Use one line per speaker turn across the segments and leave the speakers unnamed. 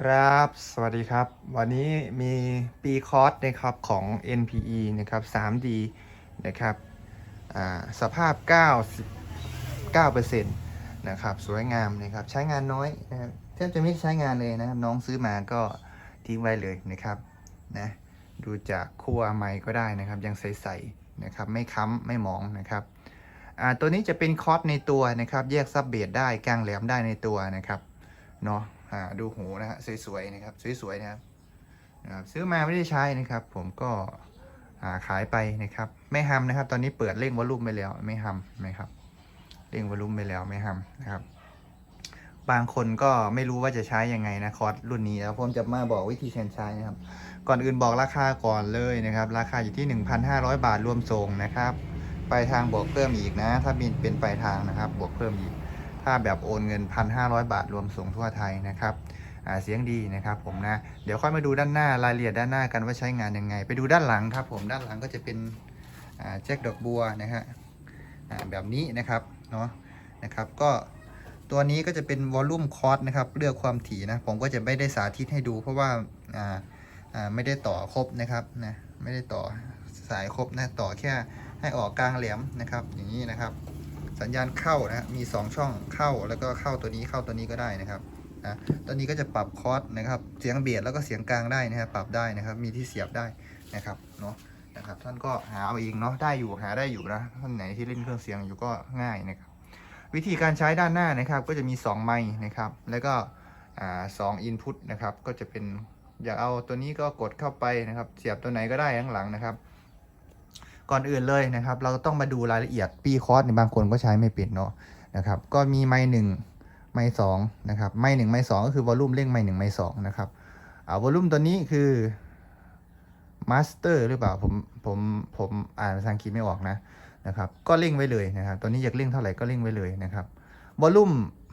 ครับ สวัสดีครับ วันนี้มีปีคอร์สนะครับของ NPE นะครับ 3D นะครับสภาพ 99%นะครับ สวยงามนะครับ ใช้งานน้อยนะครับแทบจะไม่ใช้งานเลยนะครับ น้องซื้อมาก็ทิ้งไว้เลยนะครับ นะ ดูจากคั่วไม้ก็ได้นะครับ ยังใสๆนะครับ ไม่ค้ำ ไม่หมองนะครับตัวนี้จะเป็นคอร์สในตัวนะครับ แยกซับเบสได้กลางแหลมได้ในตัวนะครับ เนาะ อ่าดูหูนะฮะสวยๆนะครับสวยๆนะครับนะครับซื้อมาไม่ได้ใช้นะครับ ผมก็อ่าขายไปนะครับ ไม่ฮัมนะครับ ตอนนี้เปิดเร่งวอลลุ่มไปแล้วไม่ฮัมนะครับเร่งวอลลุ่มไปแล้วไม่ฮัมนะครับ บางคนก็ไม่รู้ว่าจะใช้ยังไงนะคอร์สรุ่นนี้แล้วผมจะมาบอกวิธีการใช้นะครับ ก่อนอื่นบอกราคาก่อนเลยนะครับ ราคาอยู่ที่ 1,500 บาทรวมส่งนะครับปลายทางบวกเพิ่มอีกนะ ถ้าบินเป็นปลายทางนะครับ บวกเพิ่มอีก ถ้าแบบโอนเงิน 1,500 บาทรวมส่งทั่วไทยนะครับเสียงดีนะครับผมนะ เดี๋ยวค่อยมาดูด้านหน้ารายละเอียดด้านหน้ากันว่าใช้งานยังไง ไปดูด้านหลังครับผมด้านหลังก็จะเป็นแจ็คดอกบัวนะฮะแบบนี้นะครับเนาะนะครับก็ตัวนี้ก็จะเป็นวอลลุ่มคอร์สนะครับเลือกความถี่นะผมก็จะไม่ได้สาธิตให้ดูเพราะว่าอ่าอ่าไม่ได้ต่อครบนะครับนะไม่ได้ต่อสายครบนะต่อแค่ให้ออกกลางแหลมนะครับอย่างนี้นะครับ สัญญาณเข้านะมี 2 ช่องเข้าแล้วก็เข้าตัวนี้เข้าตัวนี้ก็ได้นะครับนะตัวนี้ก็จะปรับคอร์สนะครับเสียงเบียดแล้วก็เสียงกลางได้นะครับปรับได้นะครับมีที่เสียบได้นะครับเนาะนะครับท่านก็หาเอาเองเนาะได้อยู่หาได้อยู่นะท่านไหนที่เล่นเครื่องเสียงอยู่ก็ง่ายนะครับวิธีการใช้ด้านหน้านะครับก็จะมี 2 ไมค์นะครับแล้วก็สองอินพุตนะครับก็จะเป็นอยากเอาตัวนี้ก็กดเข้าไปนะครับ เสียบตัวไหนก็ได้ข้างหลังนะครับ ก่อนอื่นเลยนะครับ เราต้องมาดูรายละเอียดปีคอร์สในบางคนก็ใช้ไม่เป็นเนาะนะครับ ก็มีไม้หนึ่งไม้สองนะครับ ไม้หนึ่งไม้สองก็คือวอลลุ่มเร่งไม้หนึ่งไม้สองนะครับอ่าวอลลุ่มตัวนี้คือมาสเตอร์หรือเปล่าผมผมผมอ่านภาษาอังกฤษไม่ออกนะนะครับ ก็เร่งไว้เลยนะครับ ตัวนี้อยากเร่งเท่าไหร่ก็เร่งไว้เลยนะครับวอลลุ่ม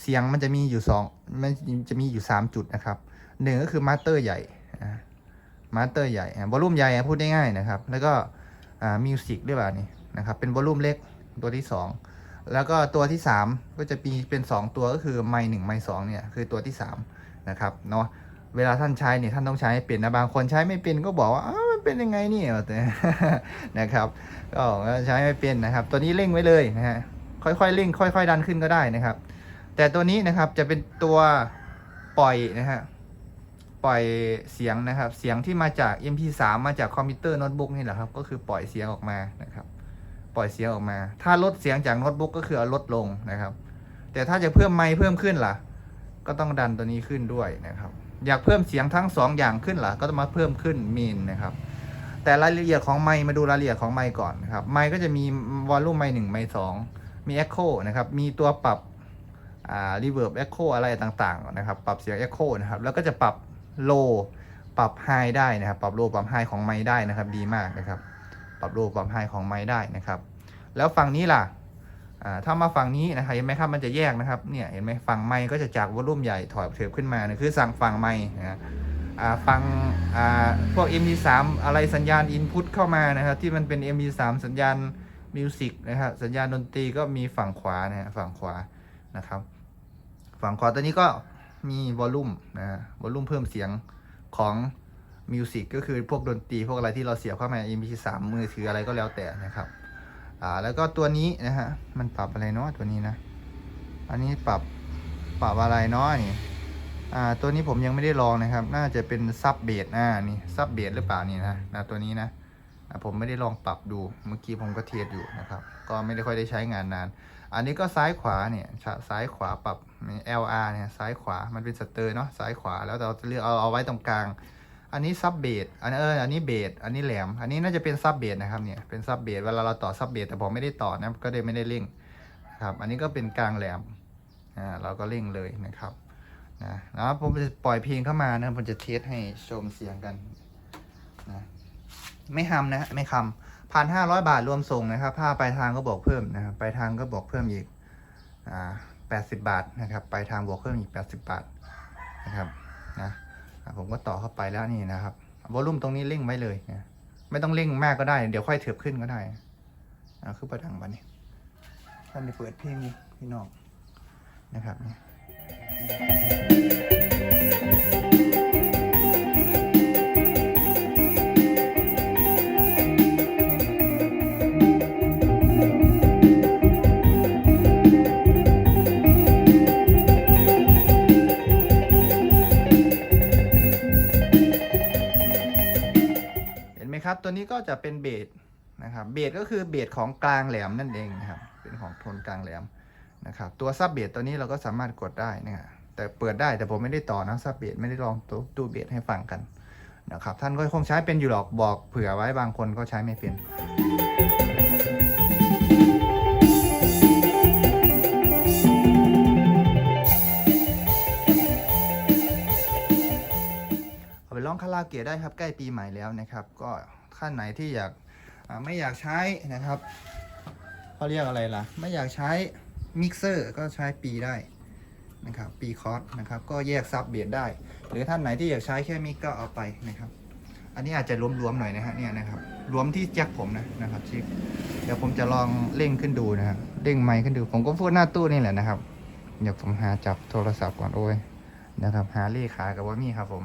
เสียงมันจะมีอยู่สองมันจะมีอยู่สามจุดนะครับหนึ่งก็คือมาสเตอร์ใหญ่มาสเตอร์ใหญ่วอลลุ่มใหญ่พูดได้ง่ายนะครับ แล้วก็ มิวสิกด้วยป่ะนี่นะครับเป็นวอลลุ่มเล็กตัวที่ 2 แล้วก็ตัวที่ 3 ก็จะมีเป็น 2 ตัวก็คือไมค์หนึ่งไมค์สองเนี่ยคือตัวที่3นะครับเนาะเวลาท่านใช้เนี่ยท่านต้องใช้ให้เป็นนะบางคนใช้ไม่เป็นก็บอกว่าอ้าวมันเป็นยังไงเนี่ยแต่นะครับก็ใช้ไม่เป็นนะครับ ตัวนี้เร่งไว้เลยนะฮะค่อยๆเร่งค่อย ๆ ดันขึ้นก็ได้นะครับ แต่ตัวนี้นะครับจะเป็นตัวปล่อยนะฮะ ปล่อยเสียงนะครับ เสียงที่มาจาก MP3 มาจากคอมพิวเตอร์โน้ตบุ๊กนี่แหละครับ ก็คือปล่อยเสียงออกมานะครับ ปล่อยเสียงออกมา ถ้าลดเสียงจากโน้ตบุ๊กก็คือเอาลดลงนะครับ แต่ถ้าจะเพิ่มไมค์เพิ่มขึ้นล่ะ ก็ต้องดันตัวนี้ขึ้นด้วยนะครับ อยากเพิ่มเสียงทั้งสองอย่างขึ้นล่ะ ก็ต้องมาเพิ่มขึ้นมีนนะครับ แต่รายละเอียดของไมค์มาดูรายละเอียดของไมค์ก่อนนะครับ ไมค์ก็จะมีวอลลุ่มไมค์หนึ่งไมค์สองมี Echo นะครับ มีตัวปรับอ่า Reverb Echo อะไรต่างๆนะครับ ปรับเสียง Echo นะครับ แล้วก็จะปรับ โลปรับไฮได้นะครับ ปรับโลปรับไฮของไม้ได้นะครับ ดีมากนะครับ ปรับโลปรับไฮของไม้ได้นะครับ แล้วฝั่งนี้ล่ะถ้ามาฝั่งนี้นะครับเห็นไหมครับมันจะแยกนะครับเนี่ยเห็นไหมฝั่งไม้ก็จะจากวอลลุ่มใหญ่ถอยเถิบขึ้นมานะคือสั่งฝั่งไม้นะอ่าฝั่งอ่าพวก MP3 อะไรสัญญาณอินพุตเข้ามานะครับ ที่มันเป็น MP3 สัญญาณมิวสิกนะครับสัญญาณดนตรีก็มีฝั่งขวานะฮะฝั่งขวานะครับ ฝั่งขวาตัวนี้ก็ มีวอลลุ่มนะฮะวอลลุ่มเพิ่มเสียงของมิวสิกก็คือพวกดนตรีพวกอะไรที่เราเสียบเข้ามา MP3 มือถืออะไรก็แล้วแต่นะครับ อ่าแล้วก็ตัวนี้นะฮะมันปรับอะไรเนาะตัวนี้นะ อันนี้ปรับปรับอะไรเนาะนี่อ่าตัวนี้ผมยังไม่ได้ลองนะครับ น่าจะเป็นซับเบสอ่านี่ซับเบสหรือเปล่านี่นะนะตัวนี้นะอ่าผมไม่ได้ลองปรับดูเมื่อกี้ผมก็เทสอยู่นะครับ ก็ไม่ได้ค่อยได้ใช้งานนาน อันนี้ก็ซ้ายขวาเนี่ยซ้ายขวาปรับ LR เนี่ยซ้ายขวา มันเป็นสเตอร์เนาะซ้ายขวา แล้วเราจะเลือกเอาเอาไว้ตรงกลาง อันนี้ซับเบสอันเอออันนี้เบสอันนี้แหลม อันนี้น่าจะเป็นซับเบสนะครับเนี่ย เป็นซับเบสเวลาเราต่อซับเบสแต่ผมไม่ได้ต่อนะ ก็เลยไม่ได้เร่งครับ อันนี้ก็เป็นกลางแหลม อ่า เราก็เร่งเลยนะครับนะแล้วผมจะปล่อยเพลงเข้ามานะ ผมจะเทสให้ชมเสียงกันนะไม่ทำนะ ไม่คำพันห้าร้อยบาทรวมส่งนะครับ ถ้าปลายทางก็บอกเพิ่มนะครับปลายทางก็บอกเพิ่มอีก อ่า 80 บาทนะครับปลายทางบวกเพิ่มอีก 80 บาทนะครับนะผมก็ต่อเข้าไปแล้วนี่นะครับวอลลุ่มตรงนี้เร่งไว้เลยนะไม่ต้องเร่งมากก็ได้ เดี๋ยวค่อยเถิบขึ้นก็ได้อ่าคือประดังวันนี้ท่านไปเปิดเพลงนี่พี่น้องนะครับนี่ ครับ ตัวนี้ก็จะเป็นเบสนะครับ เบสก็คือเบสของกลางแหลมนั่นเองนะครับ เป็นของโทนกลางแหลมนะครับ ตัวซับเบสตัวนี้เราก็สามารถกดได้นะฮะแต่เปิดได้แต่ผมไม่ได้ต่อนะซับเบสไม่ได้ลองตัวตู้เบสให้ฟังกันนะครับ ท่านก็คงใช้เป็นอยู่หรอกบอกเผื่อไว้บางคนก็ใช้ไม่เป็นาไปร้องคาราโอเกะได้ครับใกล้ปีใหม่แล้วนะครับ ก็ท่านไหนที่อยากไม่อยากใช้นะครับเขาเรียกอะไรล่ะ ไม่อยากใช้มิกเซอร์ก็ใช้ปีได้นะครับปีคอร์สนะครับก็แยกซับเบียดได้ หรือท่านไหนที่อยากใช้แค่มิกก็เอาไปนะครับ อันนี้อาจจะรวมๆหน่อยนะฮะเนี่ยนะครับรวมที่แจ็คผมนะนะครับชิปเดี๋ยวผมจะลองเร่งขึ้นดูนะครับเร่งไมค์ขึ้นดู ผมก็พูดหน้าตู้นี่แหละนะครับเดี๋ยวผมหาจับโทรศัพท์ก่อนโอ้ยนะครับ หาเลขากับว่ามีครับผม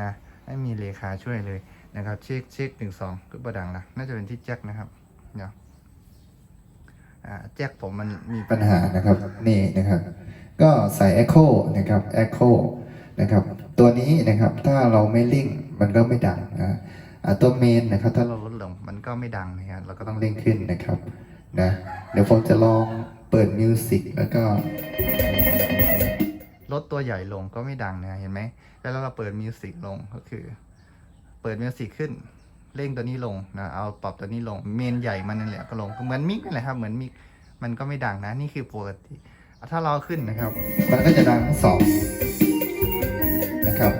นะ ให้มีเลขาช่วยเลยนะครับเช็คเช็คหนึ่งสองก็ประดังละน่าจะเป็นที่แจ็คนะครับเดี๋ยวอ่าแจ็คผมมันมี
ปัญหานะครับนี่นะครับ ก็ใส่ Echo นะครับ Echo นะครับ ตัวนี้นะครับถ้าเราไม่ลิงก์มันก็ไม่ดังนะอ่าตัวเมนนะครับ ถ้า
ถ้า
เรา
เราลดลงมันก็ไม่ดังนะครับเราก็
ก็
ต้
ต้
อ
องงเร่งขึ้นนะครับนะเดี๋ยวผมจะลองเปิดมิวสิกแล้วก็
ลดตัวใหญ่ลงก็ไม่ดังนะเห็นไหมแล้วเราเปิดมิวสิกลงก็คือ เปิดมิวสิกขึ้นเร่งตัวนี้ลงนะเอาปรับตัวนี้ลงเมนใหญ่มันนั่นแหละก็ลงเหมือนมิกนั่นแหละครับเหมือนมิกมันก็ไม่ดังนะนี่คือปกติถ้าเราขึ้นนะครับ
มันก็จะดังสองนะครับ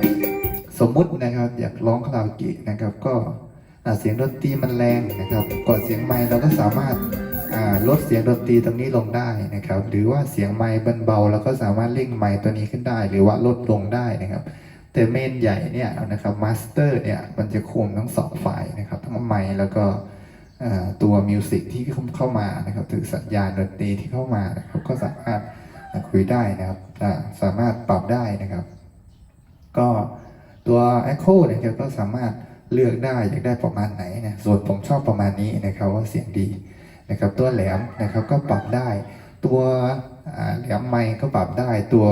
สมมุตินะครับอยากร้องคาราโอเกะนะครับ ก็อ่าเสียงดนตรีมันแรงนะครับกดเสียงไมค์เราก็สามารถ ลดเสียงดนตรีตรงนี้ลงได้นะครับ หรือว่าเสียงไมค์เบาๆเราก็สามารถเร่งไมค์ตัวนี้ขึ้นได้ หรือว่าลดลงได้นะครับ แต่เมนใหญ่เนี่ยนะครับมาสเตอร์เนี่ยมันจะคุมทั้งสองฝ่ายนะครับ ทั้งไมค์แล้วก็ตัวมิวสิกที่เข้ามานะครับถือสัญญาณดนตรีที่เข้ามานะครับ ก็สามารถคุยได้นะครับสามารถปรับได้นะครับ ก็ตัว Echo เนี่ยก็สามารถเลือกได้อยากได้ประมาณไหนนะส่วนผมชอบประมาณนี้นะครับว่าเสียงดี นะครับตัวแหลมนะครับก็ปรับได้ ตัวแหลมไมค์ก็ปรับได้ตัว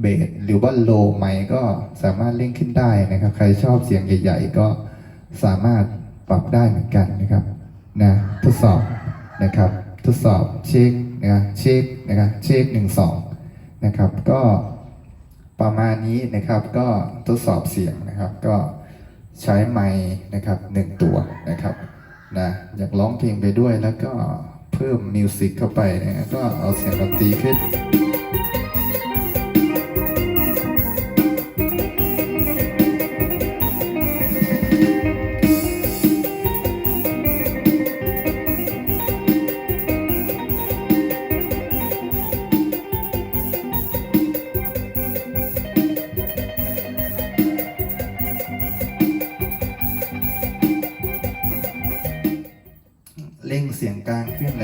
เบสหรือว่าโลไมค์ก็สามารถเล่งขึ้นได้นะครับ ใครชอบเสียงใหญ่ๆ ก็สามารถปรับได้เหมือนกันนะครับนะทดสอบนะครับทดสอบเช็คนะเช็คนะครับเช็คหนึ่งสองนะครับก็ประมาณนี้นะครับก็ทดสอบเสียงนะครับก็ใช้ไมค์นะครับหนึ่งตัวนะครับ นะอยากร้องเพลงไปด้วยแล้วก็เพิ่มมิวสิกเข้าไปนะก็เอาเสียงดนตรีขึ้น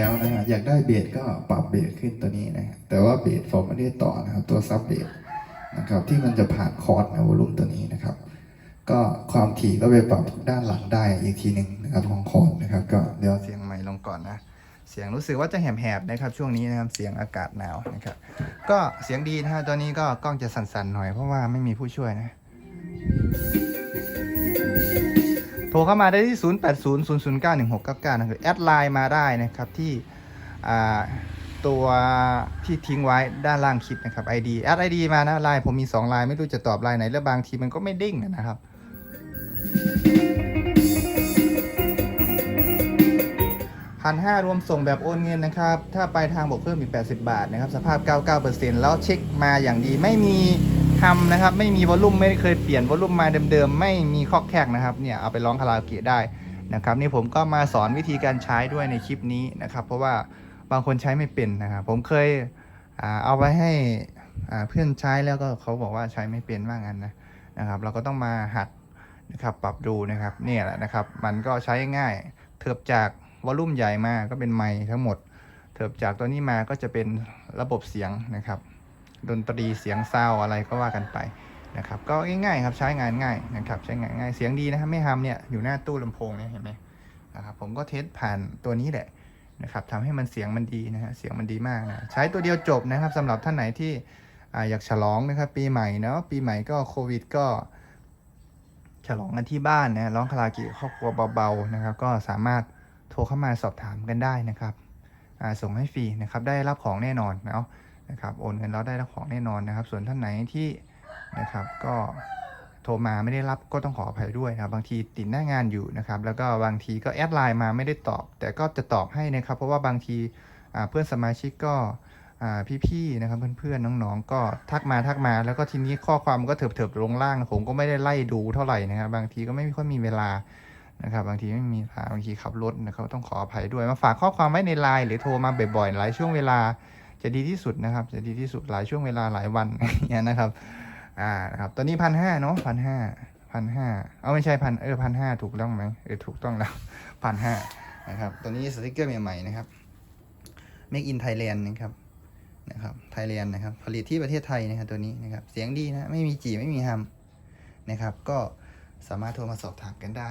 แล้วนะฮะอยากได้เบสก็ปรับเบสขึ้นตัวนี้นะแต่ว่าเบสผมไม่ได้ต่อนะครับ ตัวซับเบสนะครับที่มันจะผ่านคอร์ดนะวอลลุ่มตัวนี้นะครับ ก็ความถี่ก็ไปปรับด้านหลังได้อีกทีหนึ่งนะครับของคอร์ดนะครับ ก็เดี๋ยว
เสียงใหม่ลงก่อนนะเสียงรู้สึกว่าจะแหบๆนะครับ ช่วงนี้นะครับเสียงอากาศหนาวนะครับ ก็เสียงดีนะฮะตัวนี้ก็กล้องจะสั่นๆหน่อยเพราะว่าไม่มีผู้ช่วยนะ โทรเข้ามาได้ที่ 0 8 0 0 0 9 1 6 9 9นะครับแอดไลน์มาได้นะครับที่ตัวที่ทิ้งไว้ด้านล่างคลิปนะครับ ID แอด ID มานะไลน์ผมมี2ไลน์ไม่รู้จะตอบไลน์ไหน แล้วบางทีมันก็ไม่เด้งนะครับพันห้ารวมส่งแบบโอนเงินนะครับ ถ้าไปทางบวกเพิ่มอีก 80 บาทนะครับ สภาพ 99%แล้วเช็คมาอย่างดีไม่มี ทำนะครับ ไม่มีวอลลุ่มไม่เคยเปลี่ยนวอลลุ่มมาเดิมๆ ไม่มีข้อแคกนะครับ เนี่ยเอาไปร้องคาราโอเกะได้นะครับ นี่ผมก็มาสอนวิธีการใช้ด้วยในคลิปนี้นะครับ เพราะว่าบางคนใช้ไม่เป็นนะครับ ผมเคยเอาไว้ให้เพื่อนใช้แล้วก็เขาบอกว่าใช้ไม่เป็นว่างั้นนะนะครับ เราก็ต้องมาหัดนะครับปรับดูนะครับเนี่ยแหละนะครับ มันก็ใช้ง่ายเทิบจากวอลลุ่มใหญ่มาก็เป็นไมค์ทั้งหมดเทิบจากตัวนี้มาก็จะเป็นระบบเสียงนะครับ ดนตรีเสียงซาวอะไรก็ว่ากันไปนะครับก็ง่ายๆครับใช้งานง่ายนะครับใช้งานง่ายเสียงดีนะครับไม่ทำเนี่ยอยู่หน้าตู้ลำโพงเนี่ยเห็นไหมนะครับผมก็เทสผ่านตัวนี้แหละนะครับทำให้มันเสียงมันดีนะฮะเสียงมันดีมากนะใช้ตัวเดียวจบนะครับสำหรับท่านไหนที่ออยากฉลองนะครับปีใหม่เนาะปีใหม่ก็โควิดก็ใช้ลองกันที่บ้านนะร้องคาราโอเกะครอบครัวเบาๆนะครับก็สามารถโทรเข้ามาสอบถามกันได้นะครับส่งให้ฟรีนะครับได้รับของแน่นอนเนาะ นะครับโอนเงินแล้วได้รับของแน่นอนนะครับ ส่วนท่านไหนที่นะครับก็โทรมาไม่ได้รับก็ต้องขออภัยด้วยนะครับบางทีติดหน้างานอยู่นะครับ แล้วก็บางทีก็แอดไลน์มาไม่ได้ตอบ แต่ก็จะตอบให้นะครับ เพราะว่าบางทีเพื่อนสมาชิกก็พี่ๆนะครับเพื่อนๆน้องๆ ก็ทักมาทักมา แล้วก็ทีนี้ข้อความก็เถิบๆลงล่าง ผมก็ไม่ได้ไล่ดูเท่าไหร่นะครับ บางทีก็ไม่ค่อยมีเวลานะครับ บางทีไม่มีเวลาบางทีขับรถนะครับต้องขออภัยด้วยมาฝากข้อความไว้ในไลน์หรือโทรมาบ่อยๆหลายช่วงเวลา จะดีที่สุดนะครับ จะดีที่สุดหลายช่วงเวลาหลายวันอย่างเงี้ยนะครับอ่านะครับตอนนี้พันห้าเนาะพันห้าพันห้าเอาไม่ใช่พันเออพันห้าถูกต้องไหมเออถูกต้องแล้วพันห้านะครับตัวนี้สติกเกอร์ใหม่ๆนะครับ Make in Thailand นะครับนะครับไทยแลนด์นะครับ ผลิตที่ประเทศไทยนะครับตัวนี้นะครับ เสียงดีนะ ไม่มีจีไม่มีฮัมนะครับ ก็สามารถโทรมาสอบถามกันได้